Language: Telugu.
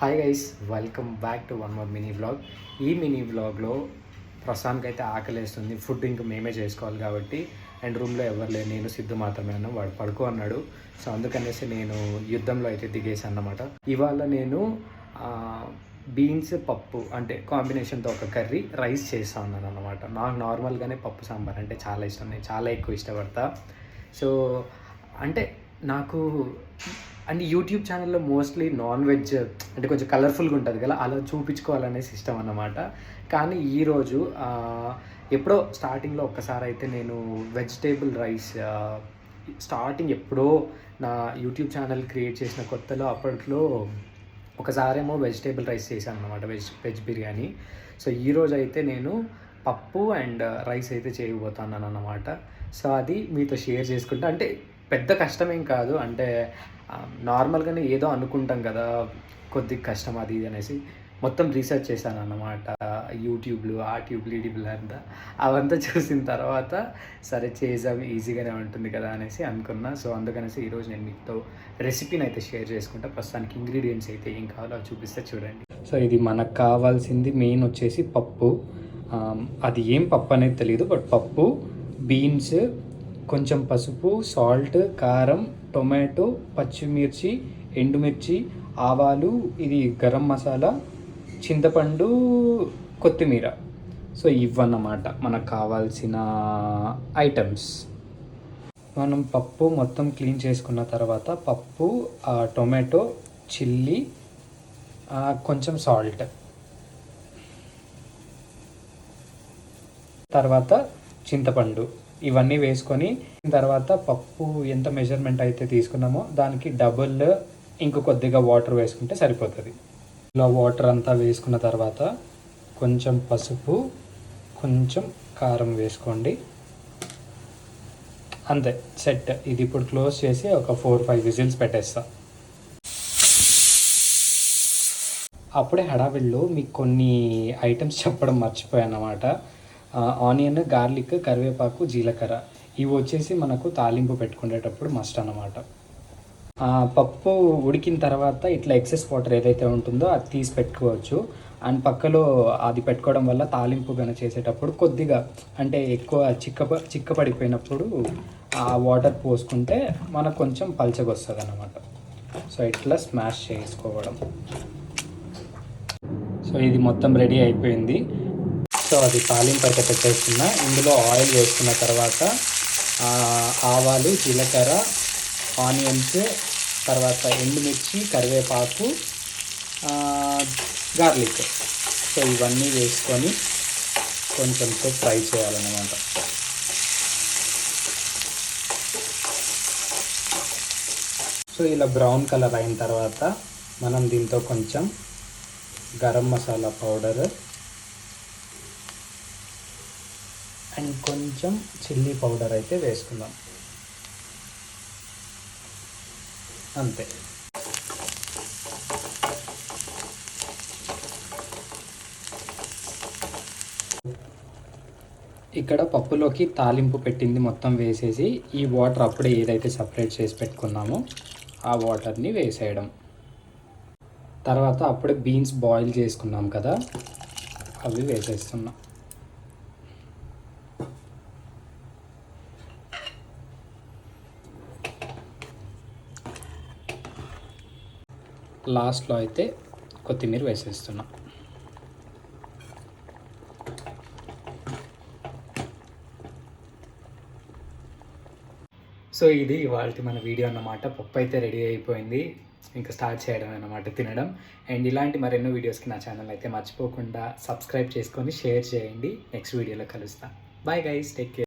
Hi guys welcome back to one more mini vlog ఈ మినీ వ్లాగ్లో ప్రస్తుతానికి అయితే ఆకలేస్తుంది ఫుడ్ ఇంక మేమే చేసుకోవాలి కాబట్టి అండ్ రూమ్లో ఎవరు లేరు. నేను సిద్ధు మాత్రమే ఉన్నాం. వాడు పడుకో అన్నాడు. సో అందుకనేసి నేను యుద్ధంలో అయితే దిగేసాను అన్నమాట. ఇవాళ నేను బీన్స్ పప్పు అంటే కాంబినేషన్తో ఒక కర్రీ రైస్ చేస్తా ఉన్నాను అనమాట నాకు నార్మల్గానే పప్పు సాంబార్ అంటే చాలా ఇష్టం. నేను చాలా ఎక్కువ ఇష్టపడతా. సో అంటే నాకు అండ్ యూట్యూబ్ ఛానల్లో మోస్ట్లీ నాన్ వెజ్ అంటే కొంచెం కలర్ఫుల్గా ఉంటుంది కదా అలా చూపించుకోవాలనేసి ఇష్టం అన్నమాట. కానీ ఈరోజు ఎప్పుడో స్టార్టింగ్లో ఒక్కసారి అయితే నేను వెజిటేబుల్ రైస్ స్టార్టింగ్ ఎప్పుడో నా యూట్యూబ్ ఛానల్ క్రియేట్ చేసిన కొత్తలో అప్పట్లో ఒకసారేమో వెజిటేబుల్ రైస్ చేశాను అనమాట వెజ్ వెజ్ బిర్యానీ. సో ఈరోజు అయితే నేను పప్పు అండ్ రైస్ అయితే చేయబోతున్నాను అన్నమాట సో అది మీతో షేర్ చేసుకుంటా. అంటే పెద్ద కష్టమేం కాదు అంటే నార్మల్గానే ఏదో అనుకుంటాం కదా కొద్ది కష్టం అది ఇది అనేసి. మొత్తం రీసెర్చ్ చేశాను అన్నమాట యూట్యూబ్లు ఆ ట్యూబ్లు ఈ ట్యూబ్లు అంతా. అవంతా చూసిన తర్వాత సరే చేసాం ఈజీగానే ఉంటుంది కదా అనేసి అనుకున్నా. సో అందుకనేసి ఈరోజు నేను మీతో రెసిపీని అయితే షేర్ చేసుకుంటా. ప్రస్తుతానికి ఇంగ్రీడియంట్స్ అయితే ఏం కావాలో అవి చూపిస్తే చూడండి. సో ఇది మనకు కావాల్సింది మెయిన్ వచ్చేసి పప్పు. అది ఏం పప్పు అనేది తెలియదు బట్ పప్పు బీన్స్ కొంచెం పసుపు సాల్ట్ కారం టొమాటో పచ్చిమిర్చి ఎండుమిర్చి ఆవాలు ఇది గరం మసాలా చింతపండు కొత్తిమీర. సో ఇవన్నమాట మనకు కావాల్సిన ఐటమ్స్. మనం పప్పు మొత్తం క్లీన్ చేసుకున్న తర్వాత పప్పు టొమాటో చిల్లీ కొంచెం సాల్ట్. తర్వాత చింతపండు. ఇవన్నీ వేసుకొని తర్వాత పప్పు ఎంత మెజర్మెంట్ అయితే తీసుకున్నామో దానికి డబుల్ ఇంక కొద్దిగా వాటర్ వేసుకుంటే సరిపోతుంది. ఇలా వాటర్ అంతా వేసుకున్న తర్వాత కొంచెం పసుపు కొంచెం కారం వేసుకోండి. అంతే సెట్. ఇది ఇప్పుడు క్లోజ్ చేసి ఒక ఫోర్ ఫైవ్ విజిల్స్ పెట్టేస్తా. అప్పుడే హడావిడిలో మీకు కొన్ని ఐటమ్స్ చెప్పడం మర్చిపోయాను అన్నమాట ఆనియన్ గార్లిక్ కరివేపాకు జీలకర్ర. ఇవి వచ్చేసి మనకు తాలింపు పెట్టుకునేటప్పుడు మస్ట్ అన్నమాట. పప్పు ఉడికిన తర్వాత ఇట్లా ఎక్సెస్ వాటర్ ఏదైతే ఉంటుందో అది తీసి పెట్టుకోవచ్చు. అండ్ పక్కలో అది పెట్టుకోవడం వల్ల తాలింపు గన చేసేటప్పుడు కొద్దిగా అంటే ఎక్కువ చిక్క చిక్కపడిపోయినప్పుడు ఆ వాటర్ పోసుకుంటే మనకు కొంచెం పల్చగా వస్తుంది అన్నమాట సో ఇట్లా స్మాష్ చేసుకోవడం. సో ఇది మొత్తం రెడీ అయిపోయింది. సో అది తాలింపు అయితే ఇందులో ఆయిల్ వేసుకున్న తర్వాత ఆవాలు జీలకర్ర ఆనియన్స్ తర్వాత ఎండుమిర్చి కరివేపాకు గార్లిక్. సో ఇవన్నీ వేసుకొని కొంచెంతో ఫ్రై చేయాలన్నమాట. సో ఇలా బ్రౌన్ కలర్ అయిన తర్వాత మనం దీంతో కొంచెం గరం మసాలా పౌడర్ అండ్ కొంచెం చిల్లీ పౌడర్ అయితే వేసుకుందాం. అంతే. ఇక్కడ పప్పులోకి తాలింపు పెట్టింది మొత్తం వేసేసి ఈ వాటర్ అప్పుడే ఏదైతే సపరేట్ చేసి పెట్టుకున్నామో ఆ వాటర్ని వేసేయడం. తర్వాత అప్పుడే బీన్స్ బాయిల్ చేసుకున్నాం కదా అవి వేసేస్తున్నాం. లాస్ట్లో అయితే కొత్తిమీర వేసేస్తున్నాం. సో ఇది ఇవాళ మన వీడియో అన్నమాట. పప్పు అయితే రెడీ అయిపోయింది. ఇంకా స్టార్ట్ చేయడం అన్నమాట తినడం. అండ్ ఇలాంటి మరెన్నో వీడియోస్కి నా ఛానల్ అయితే మర్చిపోకుండా సబ్స్క్రైబ్ చేసుకొని షేర్ చేయండి. నెక్స్ట్ వీడియోలో కలుస్తాను బాయ్ గైస్ టేక్ కేర్.